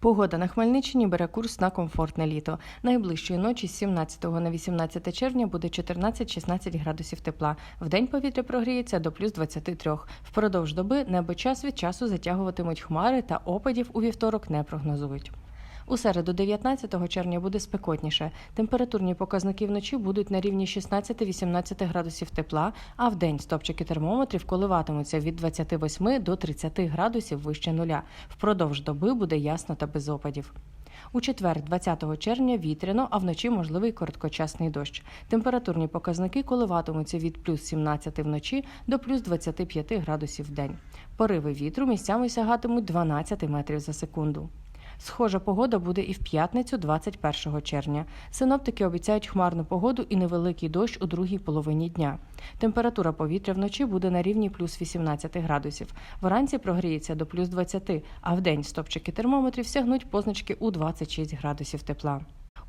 Погода на Хмельниччині бере курс на комфортне літо. Найближчої ночі з 17 на 18 червня буде 14-16 градусів тепла. Вдень повітря прогріється до плюс 23. Впродовж доби небо час від часу затягуватимуть хмари та опадів у вівторок не прогнозують. У середу 19 червня буде спекотніше. Температурні показники вночі будуть на рівні 16-18 градусів тепла, а в день стопчики термометрів коливатимуться від 28 до 30 градусів вище нуля. Впродовж доби буде ясно та без опадів. У четвер, 20 червня, вітряно, а вночі можливий короткочасний дощ. Температурні показники коливатимуться від плюс 17 вночі до плюс 25 градусів в день. Пориви вітру місцями сягатимуть 12 метрів за секунду. Схожа погода буде і в п'ятницю, 21 червня. Синоптики обіцяють хмарну погоду і невеликий дощ у другій половині дня. Температура повітря вночі буде на рівні плюс 18 градусів. Вранці прогріється до плюс 20, а в день стопчики термометрів сягнуть позначки у 26 градусів тепла.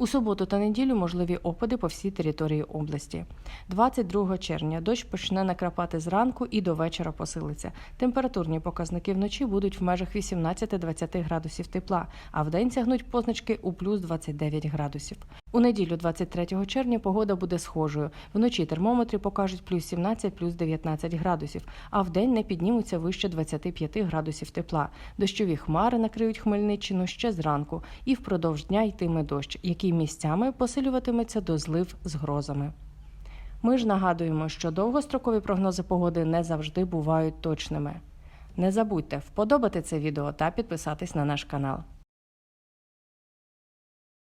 У суботу та неділю можливі опади по всій території області. 22 червня дощ почне накрапати зранку і до вечора посилиться. Температурні показники вночі будуть в межах 18-20 градусів тепла, а вдень сягнуть позначки у плюс 29 градусів. У неділю 23 червня погода буде схожою. Вночі термометри покажуть плюс 17, плюс 19 градусів, а вдень не піднімуться вище 25 градусів тепла. Дощові хмари накриють Хмельниччину ще зранку, і впродовж дня йтиме дощ, який місцями посилюватиметься до злив з грозами. Ми ж нагадуємо, що довгострокові прогнози погоди не завжди бувають точними. Не забудьте вподобати це відео та підписатись на наш канал.